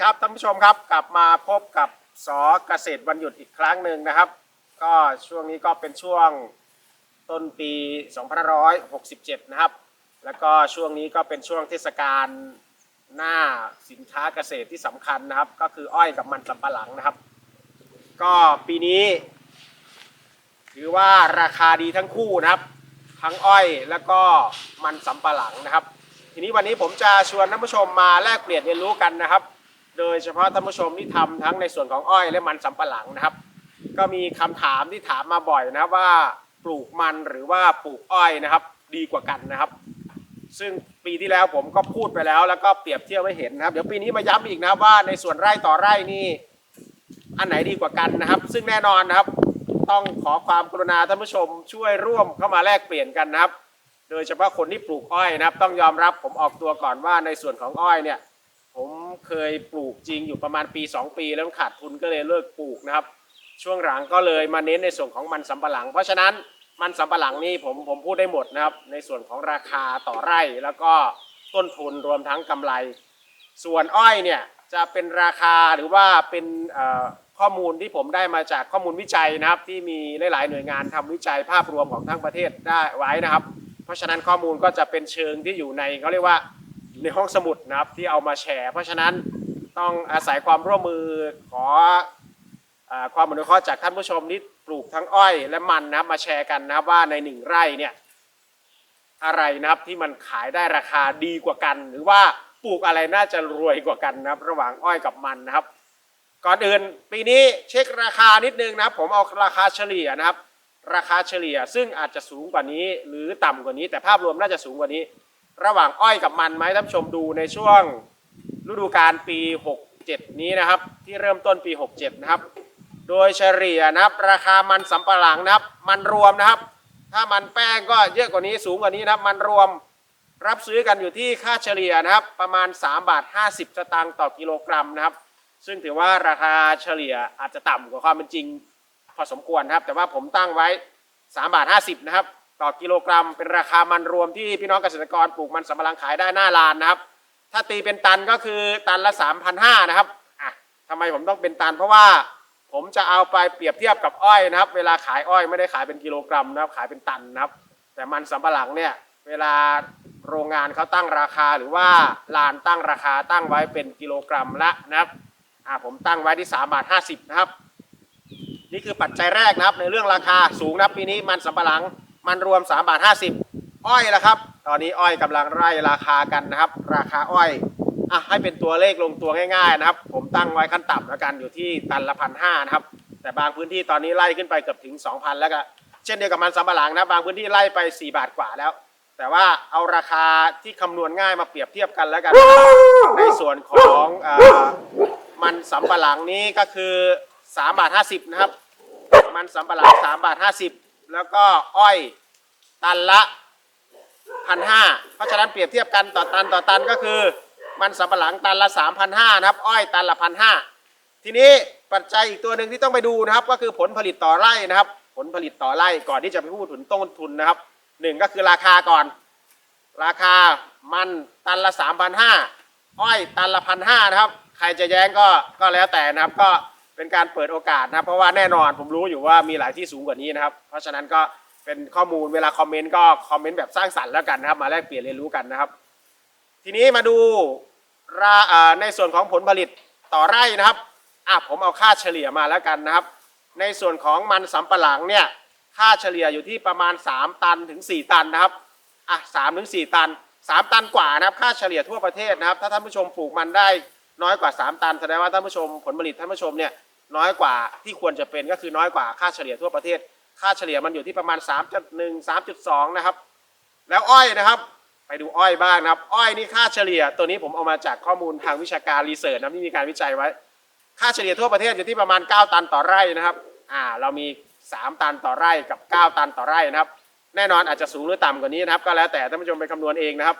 ครับท่านผู้ชมครับกลับมาพบกับสอเกษตรวันหยุดอีกครั้งหนึ่งนะครับ ก็ช่วงนี้ก็เป็นช่วงต้นปี2567 นะครับ แล้วก็ช่วงนี้ก็เป็นช่วงเทศกาลหน้าสินค้าเกษตรที่สำคัญนะครับ ก็คืออ้อยกับมันสำปะหลังนะครับ ก็ปีนี้ ถือว่าราคาดีทั้งคู่นะครับ ทั้งอ้อยแล้วก็มันสำปะหลังนะครับ ทีนี้วันนี้ผมจะชวนท่านผู้ชมมาแลกเปลี่ยนเรียนรู้กันนะครับ โดยเฉพาะท่านผู้ชมที่ทำทั้งในส่วนของอ้อยและมันสำปะหลังนะครับ ก็มีคำถามที่ถามมาบ่อยนะครับว่าปลูกมันหรือว่าปลูกอ้อยนะครับ ดีกว่ากันนะครับ ซึ่งปีที่แล้วผมก็พูดไปแล้ว แล้วก็เปรียบเทียบให้เห็นนะครับ เดี๋ยวปีนี้มาย้ำอีกนะครับว่าในส่วนไร่ต่อไร่นี่อันไหนดีกว่ากันนะครับ ซึ่งแน่นอนนะครับ ต้องขอความกรุณาท่านผู้ชม ช่วยร่วมเข้ามาแลกเปลี่ยนกันนะครับ โดยเฉพาะคนที่ปลูกอ้อยนะครับ ต้องยอมรับผมออกตัวก่อนว่าในส่วนของอ้อยเนี่ย เคยปลูกจริงอยู่ประมาณปี 2 ปี แล้วขาดทุนก็เลยเลิกปลูกนะครับ ช่วงหลังก็เลยมาเน้นในส่วนของมันสำปะหลัง เพราะฉะนั้นมันสำปะหลังนี่ผมผมพูดได้หมดนะครับ ในส่วนของราคาต่อไร่แล้วก็ต้นทุนรวมทั้งกำไร ส่วนอ้อยเนี่ยจะเป็นราคาหรือว่าเป็นข้อมูลที่ผมได้มาจากข้อมูลวิจัยนะครับ ที่มีหลาย ๆ หน่วยงานทำวิจัยภาพรวมของทั้งประเทศได้ไว้นะครับ เพราะฉะนั้นข้อมูลก็จะเป็นเชิงที่อยู่ในเขาเรียกว่า ในห้องสมุดนะครับที่เอามาแชร์ เพราะฉะนั้นต้องอาศัยความร่วมมือขอความอนุเคราะห์จากท่านผู้ชมที่ปลูกทั้งอ้อย และมันนะครับมาแชร์กันนะครับว่าในหนึ่งไร่เนี่ยอะไรนะครับที่มันขายได้ราคาดีกว่ากัน หรือว่าปลูกอะไรน่าจะรวยกว่ากันนะครับ ระหว่างอ้อยกับมันนะครับ ก่อนอื่นปีนี้เช็คราคานิดนึงนะครับ ผมเอาราคาเฉลี่ยนะครับ ราคาเฉลี่ยซึ่งอาจจะสูงกว่านี้ หรือต่ำกว่านี้ แต่ภาพรวมน่าจะสูงกว่านี้ ระหว่างอ้อยกับมันไหมท่านผู้ชมดูในช่วงฤดูกาลปี 67 นี้นะครับ ที่เริ่มต้นปี 67 นะครับ โดยเฉลี่ยนะครับ ราคามันสำปะหลังนะครับ มันรวมนะครับ ถ้ามันแป้งก็เยอะกว่านี้สูงกว่านี้นะครับ มันรวมรับซื้อกันอยู่ที่ค่าเฉลี่ยนะครับ ประมาณ3บาท50 สตางค์ต่อกิโลกรัมนะครับ ซึ่งถือว่าราคาเฉลี่ยอาจจะต่ำกว่าความเป็นจริงพอสมควรครับ แต่ว่าผมตั้งไว้3บาท50นะครับ ต่อกิโลกรัม เป็นราคามันรวมที่พี่น้องเกษตรกรปลูกมันสำปะหลังขายได้หน้าลานนะครับ ถ้าตีเป็นตันก็คือตันละ 3,500นะครับอะทำไมผมต้องเป็นตัน เพราะว่าผมจะเอาไปเปรียบเทียบกับอ้อยนะครับ เวลาขายอ้อยไม่ได้ขายเป็นกิโลกรัมนะครับ ขายเป็นตันนะครับ แต่มันสำปะหลังเนี่ยเวลาโรงงานเขาตั้งราคาหรือว่าลานตั้งราคาตั้งไว้เป็นกิโลกรัมละนะครับอ่าผมตั้งไว้ที่3บาท50นะครับ นี่คือปัจจัยแรกนะครับในเรื่องราคาสูงนะปีนี้มันสำปะหลัง มันรวม3บาท50 อ้อยละครับ ตอนนี้อ้อยกำลังไล่ราคากันนะครับ ราคาอ้อยอะให้เป็นตัวเลขลงตัวง่ายๆนะครับ ผมตั้งไว้ขั้นต่ำแล้วกันอยู่ที่ตันละพันห้านะครับ แต่บางพื้นที่ตอนนี้ไล่ขึ้นไปเกือบถึง 2,000 แล้วก็เช่นเดียวกับมันสำปะหลังนะบางพื้นที่ไล่ไป 4 บาทกว่าแล้ว แต่ว่าเอาราคาที่คำนวณง่ายมาเปรียบเทียบกันแล้วกัน ในส่วนของออมันสำปะหลังนี้ก็คือ3บาท50นะครับ มันสำปะหลัง3บาท50 แล้วก็อ้อยตันละพันห้าเพราะฉะนั้นเปรียบเทียบกันต่อตันต่อตันก็คือ มันสำปะหลังตันละ3,500นะครับ อ้อยตันละพันห้าทีนี้ปัจจัยอีกตัวหนึ่งที่ต้องไปดูนะครับ ก็คือผลผลิตต่อไร่นะครับ ผลผลิตต่อไร่ก่อนที่จะไปพูดถึงต้นทุนนะครับหนึ่งก็คือราคาก่อน ราคามันตันละ3 5 0 0อ้อยตันละพันห้านะครับ ใครจะแย้งก็ก็แล้วแต่นะครับก็ เป็นการเปิดโอกาสนะครับ เพราะว่าแน่นอนผมรู้อยู่ว่ามีหลายที่สูงกว่านี้นะครับ เพราะฉะนั้นก็เป็นข้อมูลเวลาคอมเมนต์ก็คอมเมนต์แบบสร้างสรรค์แล้วกันนะครับ มาแลกเปลี่ยนเรียนรู้กันนะครับ ทีนี้มาดูราในส่วนของผลผลิตต่อไร่นะครับอะผมเอาค่าเฉลี่ยมาแล้วกันนะครับ ในส่วนของมันสำปะหลังเนี่ยค่าเฉลี่ยอยู่ที่ประมาณ 3 ตันถึง 4 ตันนะครับอะสามถึงสี่ตันสามตันกว่านะครับ ค่าเฉลี่ยทั่วประเทศนะครับ ถ้าท่านผู้ชมปลูกมันได้น้อยกว่า 3 ตันแสดงว่าท่านผู้ชมผลผลิตท่านผู้ชมเนี่ย น้อยกว่าที่ควรจะเป็นก็คือน้อยกว่าค่าเฉลี่ยทั่วประเทศ ค่าเฉลี่ยมันอยู่ที่ประมาณ 3.1 3.2 นะครับ แล้วอ้อยนะครับ ไปดูอ้อยบ้างนะครับ อ้อยนี่ค่าเฉลี่ยตัวนี้ผมเอามาจากข้อมูลทางวิชาการรีเสิร์ชนะที่มีการวิจัยไว้ ค่าเฉลี่ยทั่วประเทศอยู่ที่ประมาณ 9 ตันต่อไร่นะครับ อ่า เรามี 3 ตันต่อไร่กับ 9 ตันต่อไร่นะครับ แน่นอนอาจจะสูงหรือต่ำกว่านี้นะครับ ก็แล้วแต่ท่านผู้ชมไปคำนวณเองนะครับ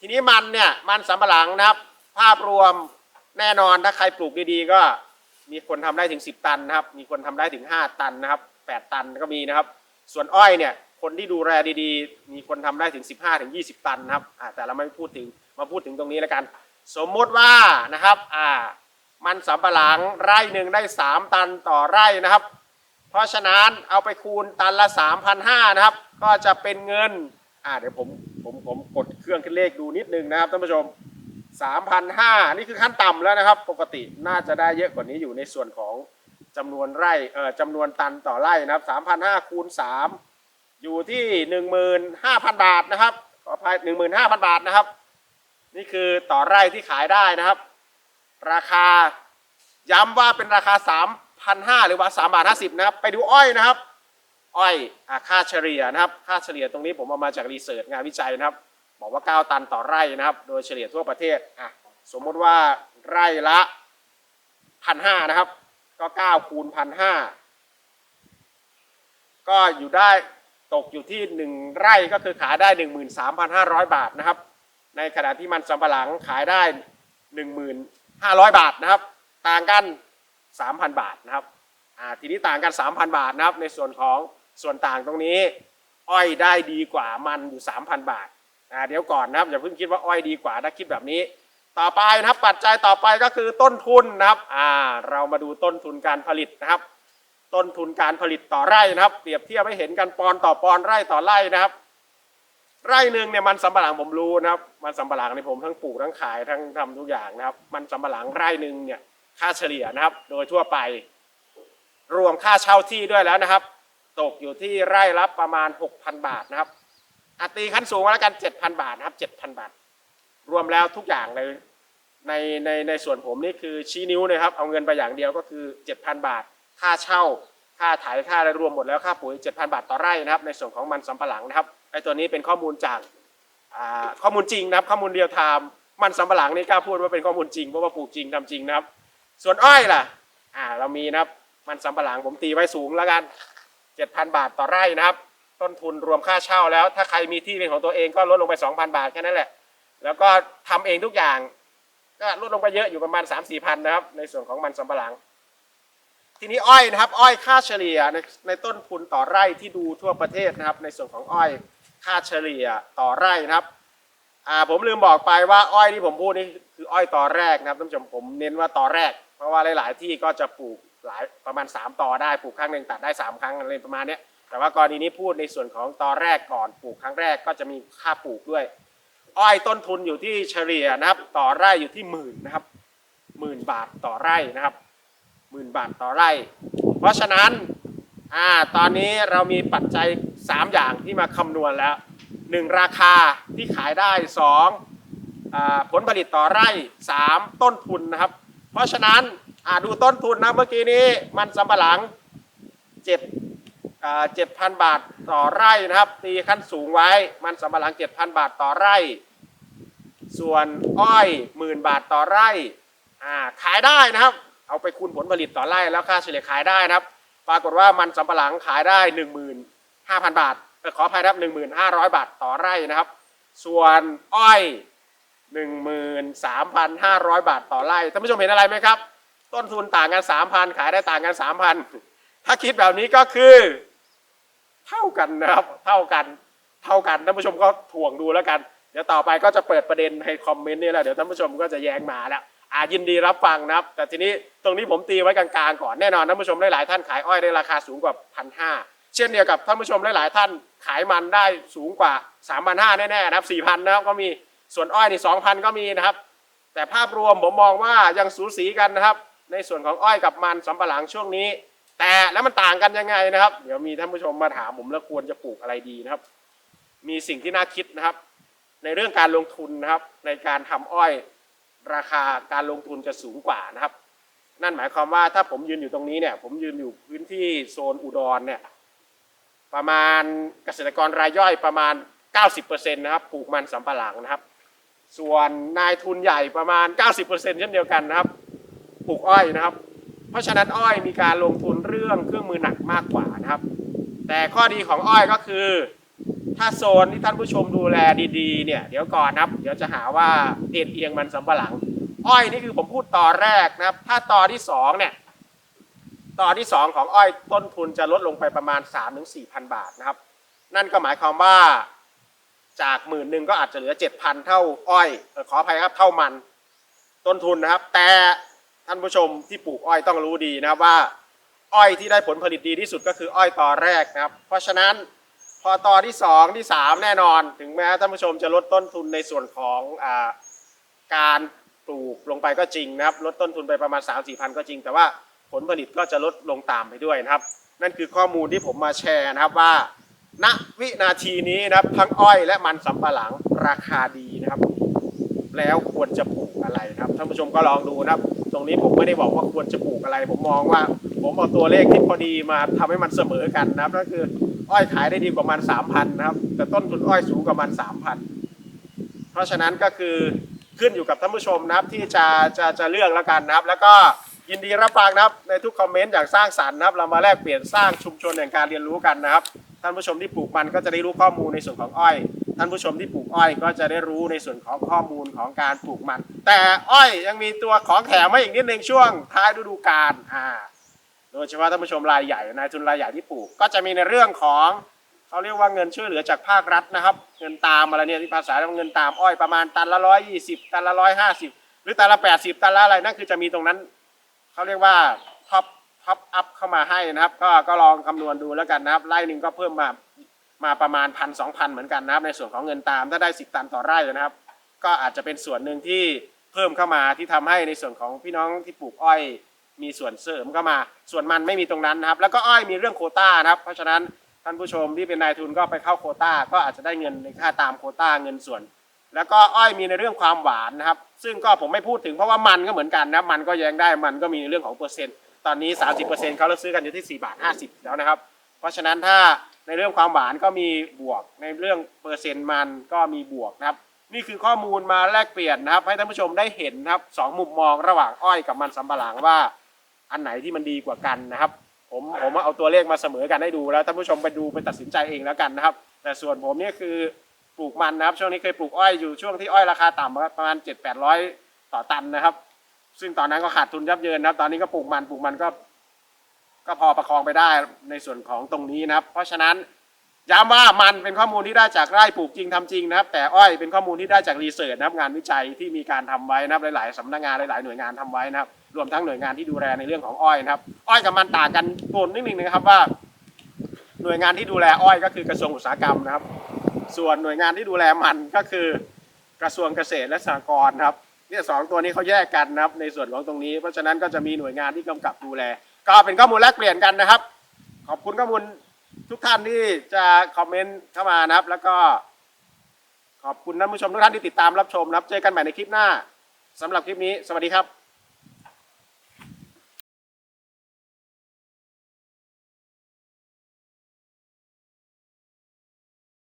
ทีนี้มันเนี่ยมันสำปะหลังนะครับ ภาพรวมแน่นอนถ้าใครปลูกดีๆก็ มีคนทำได้ถึง 10 ตันนะครับ มีคนทำได้ถึง 5 ตันนะครับ 8 ตันก็มีนะครับ ส่วนอ้อยเนี่ยคนที่ดูแลดีๆ มีคนทำได้ถึง 15 ถึง 20 ตันนะครับอ่าแต่เราไม่พูดถึงมาพูดถึงตรงนี้แล้วกัน สมมุติว่านะครับอ่ามันสำปะหลังไร่หนึ่งได้ 3 ตันต่อไร่นะครับ เพราะฉะนั้นเอาไปคูณตันละ 3,500นะครับ ก็จะเป็นเงินอ่าเดี๋ยวผมผมผมกดเครื่องคิดเลขดูนิดนึงนะครับท่านผู้ชม 3,500 นี่คือขั้นต่ำแล้วนะครับ ปกติน่าจะได้เยอะกว่านี้อยู่ในส่วนของจำนวนไร่เอ่อจำนวนตันต่อไร่นะครับ3,500คูณ3อยู่ที่ 15,000 บาทนะครับขออภัย15,000 บาทนะครับ นี่คือต่อไร่ที่ขายได้นะครับ ราคาย้ำว่าเป็นราคา 3,500 หรือว่า3บาท50 นะครับ ไปดูอ้อยนะครับ อ้อยอาค่าเฉลี่ยนะครับ ค่าเฉลี่ยตรงนี้ผมเอามาจากรีเสิร์ชงานวิจัยนะครับ บอกว่า 9 ตันต่อไร่นะครับ โดยเฉลี่ยทั่วประเทศอะสมมติว่าไร่ละพันห้านะครับ ก็9คูณพันห้าก็อยู่ได้ตกอยู่ที่ 1 ไร่ก็คือขายได้ 13,500 บาทนะครับ ในขณะที่มันสำปะหลังขายได้ 1,500 บาทนะครับ ต่างกัน 3,000 บาทนะครับอ่าทีนี้ต่างกัน 3,000 บาทนะครับ ในส่วนของส่วนต่างตรงนี้ อ้อยได้ดีกว่ามันอยู่ 3,000 บาท อ่าเดี๋ยวก่อนนะครับอย่าเพิ่งคิดว่าอ้อยดีกว่าถ้าคิดแบบนี้ ต่อไปนะครับปัจจัยต่อไปก็คือต้นทุนนะครับอ่าเรามาดูต้นทุนการผลิตนะครับ ต้นทุนการผลิตต่อไร่นะครับ เปรียบเทียบให้เห็นกันปอนต่อปอนไร่ต่อไร่นะครับ ไร่หนึ่งเนี่ยมันสำปะหลังผมรู้นะครับ มันสำปะหลังในผมทั้งปลูกทั้งขายทั้งทำทุกอย่างนะครับ มันสำปะหลังไร่หนึ่งเนี่ยค่าเฉลี่ยนะครับ โดยทั่วไป รวมค่าเช่าที่ด้วยแล้วนะครับ ตกอยู่ที่ไร่ละประมาณ 6,000 บาทนะครับ อตีขั้นสูงแล้วกัน7,000บาทนะครับ7,000บาท รวมแล้วทุกอย่างเลยในในในส่วนผมนี่คือชี้นิ้วนะครับ เอาเงินไปอย่างเดียวก็คือ7,000บาท ค่าเช่า ค่าไถค่าอะไรรวมหมดแล้วค่าปุ๋ย7,000บาทต่อไร่นะครับ ในส่วนของมันสำปะหลังนะครับไอ้ตัวนี้เป็นข้อมูลจากข้อมูลจริงนะครับ ข้อมูลเรียลไทม์มันสำปะหลังนี่กล้าพูดว่าเป็นข้อมูลจริงเพราะว่าปลูกจริงทำจริงนะครับ ส่วนอ้อยล่ะอ่าเรามีนะครับมันสำปะหลังผมตีไว้สูงแล้วกัน7,000บาทต่อไร่นะครับ ต้นทุนรวมค่าเช่าแล้ว ถ้าใครมีที่เป็นของตัวเองก็ลดลงไป 2,000 บาทแค่นั้นแหละ แล้วก็ทำเองทุกอย่าง ก็ลดลงไปเยอะอยู่ประมาณ 3 4พันนะครับ ในส่วนของมันสำปะหลัง ทีนี้อ้อยนะครับ อ้อยค่าเฉลี่ยในในต้นทุนต่อไร่ที่ดูทั่วประเทศนะครับ ในส่วนของอ้อยค่าเฉลี่ยต่อไร่นะครับอ่าผมลืมบอกไปว่าอ้อยที่ผมพูดนี่คืออ้อยต่อแรกนะครับท่านผู้ชมผมเน้นว่าต่อแรก เพราะว่าหลาย ๆ ที่ก็จะปลูกหลายประมาณ 3 ต่อได้ปลูกครั้งหนึ่งตัดได้ 3 ครั้งอะไรประมาณเนี้ย แต่ว่ากรณีนี้พูดในส่วนของต่อแรกก่อนปลูกครั้งแรกก็จะมีค่าปลูกด้วย อ้อยต้นทุนอยู่ที่เฉลี่ยนะครับ ต่อไร่อยู่ที่หมื่นนะครับหมื่นบาทต่อไร่นะครับหมื่นบาทต่อไร่ เพราะฉะนั้นอ่าตอนนี้เรามีปัจจัย 3 อย่างที่มาคำนวณแล้ว 1 ราคาที่ขายได้2อ่าผลผลิตต่อไร่ 3 ต้นทุนนะครับ เพราะฉะนั้นดูต้นทุนนะเมื่อกี้นี้มันสำปะหลัง 7 อ่า7,000บาทต่อไร่นะครับ ตีขั้นสูงไว้ มันสำปะหลัง7,000บาทต่อไร่ ส่วนอ้อยหมื่นบาทต่อไร่อ่าขายได้นะครับ เอาไปคูณผลผลิตต่อไร่แล้วค่าเฉลี่ยขายได้นะครับ ปรากฏว่ามันสำปะหลังขายได้15,000บาทเอ่อขออภัยนะครับ1,500บาทต่อไร่นะครับ ส่วนอ้อย13,500บาทต่อไร่ท่านผู้ชมเห็นอะไรไหมครับ ต้นทุนต่างกัน3,000ขายได้ต่างกัน3,000ถ้าคิดแบบนี้ก็คือ เท่ากันนะครับเท่ากันเท่ากันท่านผู้ชมก็ถ่วงดูแล้วกัน เดี๋ยวต่อไปก็จะเปิดประเด็นให้คอมเมนต์นี่แหละเดี๋ยวท่านผู้ชมก็จะแย้งมาแล้วอายินดีรับฟังนะครับ แต่ทีนี้ตรงนี้ผมตีไว้กลางๆก่อนแน่นอนท่านผู้ชมหลายๆท่านขายอ้อยได้ราคาสูงกว่าพันห้าเช่นเดียวกับท่านผู้ชมหลายๆท่านขายมันได้สูงกว่า3ามพันห้าแน่ๆนะครับสี่พันนะครับก็มีส่วนอ้อยนี่สองพันก็มีนะครับ แต่ภาพรวมผมมองว่ายังสูสีกันนะครับ ในส่วนของอ้อยกับมันสำปะหลังช่วงนี้ แต่แล้วมันต่างกันยังไงนะครับ เดี๋ยวมีท่านผู้ชมมาถามผมแล้วควรจะปลูกอะไรดีนะครับ มีสิ่งที่น่าคิดนะครับ ในเรื่องการลงทุนนะครับ ในการทำอ้อยราคาการลงทุนจะสูงกว่านะครับ นั่นหมายความว่าถ้าผมยืนอยู่ตรงนี้เนี่ย ผมยืนอยู่พื้นที่โซนอุดรเนี่ย ประมาณเกษตรกรรายย่อยประมาณ 90%นะครับปลูกมันสำปะหลังนะครับ ส่วนนายทุนใหญ่ประมาณ 90%เช่นเดียวกันนะครับปลูกอ้อยนะครับ เพราะฉะนั้นอ้อยมีการลงทุน เรื่องเครื่องมือหนักมากกว่านะครับ แต่ข้อดีของอ้อยก็คือ ถ้าโซนที่ท่านผู้ชมดูแลดีๆเนี่ยเดี๋ยวก่อนนะครับ เดี๋ยวจะหาว่าเอ็นเอียงมันสำปะหลัง อ้อยนี่คือผมพูดต่อแรกนะครับ ถ้าต่อที่สองเนี่ยต่อที่สองของอ้อยต้นทุนจะลดลงไปประมาณ 3 4 0 0 0บาทนะครับ นั่นก็หมายความว่าจากหมื่นหนึ่งก็อาจจะเหลือ 7,000 เท่าอ้อยขออภัยครับเท่ามันต้นทุนนะครับ แต่ท่านผู้ชมที่ปลูกอ้อยต้องรู้ดีนะครับว่า อ้อยที่ได้ผลผลิตดีที่สุดก็คืออ้อยตอแรกนะครับ เพราะฉะนั้นพอตอที่ 2 ที่ 3 แน่นอน ถึงแม้ท่านผู้ชมจะลดต้นทุนในส่วนของอการปลูกลงไปก็จริงนะครับ ลดต้นทุนไปประมาณ 3 4พันก็จริง แต่ว่าผลผลิตก็จะลดลงตามไปด้วยนะครับ นั่นคือข้อมูลที่ผมมาแชร์นะครับว่า ณวินาทีนี้นะครับทั้งอ้อยและมันสำปะหลังราคาดีนะครับ แล้วควรจะปลูกอะไรนะครับท่านผู้ชมก็ลองดูนะครับ ตรงนี้ผมไม่ได้บอกว่าควรจะปลูกอะไร ผมมองว่า ผมเอาตัวเลขที่พอดีมาทำให้มันเสมอกันนะครับก็คือ อ้อยขายได้ดีกว่ามันสามพันนะครับ แต่ต้นทุนอ้อยสูงกว่ามันสามพันเพราะฉะนั้นก็คือขึ้นอยู่กับท่านผู้ชมนะครับที่จะจะจะเลือกแล้วกันนะครับ แล้วก็ยินดีรับฟังนะครับในทุกคอมเมนต์อย่างสร้างสรรค์นะครับ เรามาแลกเปลี่ยนสร้างชุมชนแห่งการเรียนรู้กันนะครับ ท่านผู้ชมที่ปลูกมันก็จะได้รู้ข้อมูลในส่วนของอ้อย ท่านผู้ชมที่ปลูกอ้อยก็จะได้รู้ในส่วนของข้อมูลของการปลูกมัน แต่อ้อยยังมีตัวของแถมมาอีกนิดนึงช่วงท้ายฤดูกาลอ่า โดยเฉพาะท่านผู้ชมรายใหญ่นายทุนรายใหญ่ที่ปลูก ก็จะมีในเรื่องของเขาเรียกว่าเงินช่วยเหลือจากภาครัฐนะครับ เงินตามอะไรเนี่ยที่ภาษาเรียกว่าเงินตามอ้อยประมาณตันละร้อยยี่สิบตันละร้อยห้าสิบหรือตันละแปดสิบตันละอะไรนั่นคือจะมีตรงนั้นเขาเรียกว่าท็อปท็อปอัพเข้ามาให้นะครับ ก็ก็ลองคำนวณดูแล้วกันนะครับไร่หนึ่งก็เพิ่มมามาประมาณพันสองพันเหมือนกันนะครับ ในส่วนของเงินตามถ้าได้สิบตันต่อไร่นะครับ ก็อาจจะเป็นส่วนหนึ่งที่เพิ่มเข้ามาที่ทำให้ในส่วนของพี่น้องที่ปลูกอ้อย มีส่วนเสริมเข้ามา ส่วนมันไม่มีตรงนั้นนะครับ แล้วก็อ้อยมีเรื่องโคต้านะครับ เพราะฉะนั้นท่านผู้ชมที่เป็นนายทุนก็ไปเข้าโคต้า ก็อาจจะได้เงินในค่าตามโคต้าเงินส่วน แล้วก็อ้อยมีในเรื่องความหวานนะครับ ซึ่งก็ผมไม่พูดถึงเพราะว่ามันก็เหมือนกันนะมันก็แย้งได้มันก็มีในเรื่องของเปอร์เซ็นต์ ตอนนี้ 30%เขาเลิกซื้อกันอยู่ที่4บาท50 แล้วนะครับ เพราะฉะนั้นถ้าในเรื่องความหวานก็มีบวก ในเรื่องเปอร์เซ็นต์มันก็มีบวกนะครับนี่คือข้อมูลมาแลกเปลี่ยนนะครับ ให้ท่านผู้ชมได้เห็นนะครับสองมุมมองระหว่างอ้อยกับมันสำปะหลังว่า อันไหนที่มันดีกว่ากันนะครับ ผมผมเอาตัวเลขมาเสมอกันให้ดูแล้วท่านผู้ชมไปดูไปตัดสินใจเองแล้วกันนะครับ แต่ส่วนผมเนี่ยคือปลูกมันนะครับ ช่วงนี้เคยปลูกอ้อยอยู่ช่วงที่อ้อยราคาต่ำประมาณ7 8 0 0 ต่อตันนะครับ ซึ่งตอนนั้นก็ขาดทุนยับเยินนะครับ ตอนนี้ก็ปลูกมันปลูกมันก็ ก็พอประคองไปได้ในส่วนของตรงนี้นะครับ เพราะฉะนั้นย้ำว่ามันเป็นข้อมูลที่ได้จากไร่ปลูกจริงทำจริงนะครับ แต่อ้อยเป็นข้อมูลที่ได้จากรีเสิร์ชนะครับงานวิจัยที่มีการทำไว้นะครับหลาย ๆสำนักงานหลาย ๆ หน่วยงานทำไว้นะครับ รวมทั้งหน่วยงานที่ดูแลในเรื่องของอ้อยนะครับ อ้อยกับมันต่างกันโกนนิดนึงนะครับว่า หน่วยงานที่ดูแลอ้อยก็คือกระทรวงอุตสาหกรรมนะครับ ส่วนหน่วยงานที่ดูแลมันก็คือกระทรวงเกษตรและสหกรณ์ครับเนี่ยสองตัวนี้เขาแยกกันนะครับ ในส่วนของตรงนี้ เพราะฉะนั้นก็จะมีหน่วยงานที่กำกับดูแล ก็เป็นข้อมูลแลกเปลี่ยนกันนะครับ ขอบคุณข้อมูลทุกท่านที่จะคอมเมนต์เข้ามานะครับ แล้วก็ ขอบคุณท่านผู้ชมทุกท่านที่ติดตามรับชมนะครับ เจอกันใหม่ในคลิปหน้าสำหรับคลิปนี้ สวัสดีครับ